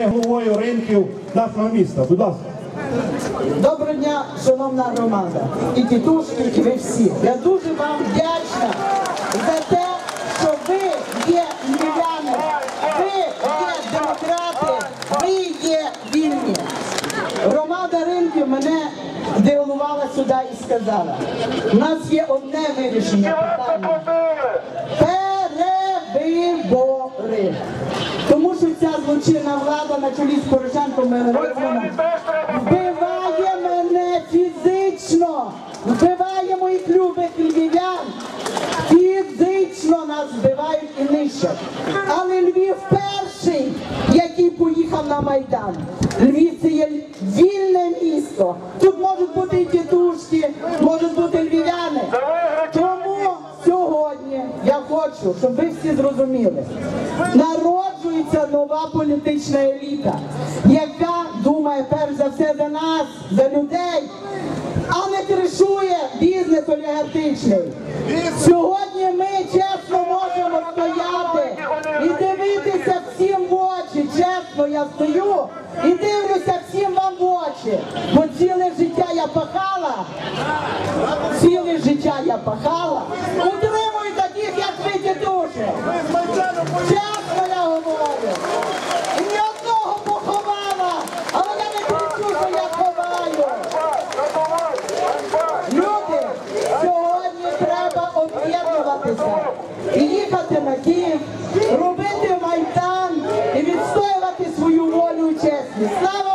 головою ринків нашого міста. Будь ласка. Доброго дня, шановна громада, і тітушки, і ви всі. Я дуже вам вдячна за те, що ви є львів'яни, ви є демократи, ви є вільні. Громада ринків мене дивувала сюди і сказала, у нас є одне вирішення питання. Перевибори. Тому що ця злочинна влада на чолі з Порошенком Мироновим вбиває мене фізично, вбиває моїх любих львів'ян. Фізично нас вбивають і нищать. Але Львів перший, який поїхав на Майдан. Львів це є вільне місто. Тут можуть бути і тітушки, можуть бути львів'яни. Тому сьогодні я хочу, щоб ви всі зрозуміли, народжується нова політична еліта, яка думає перш за все за нас, за людей, а не кришує бізнес олігархічний. Сьогодні ми чесно можемо стояти і дивитися всім в очі. Чесно, я стою і дивлюся всім вам в очі. Бо ціле життя я пахала, ціле життя я пахала. їхати на Київ, робити майдан і відстоювати свою волю і чесність. Слава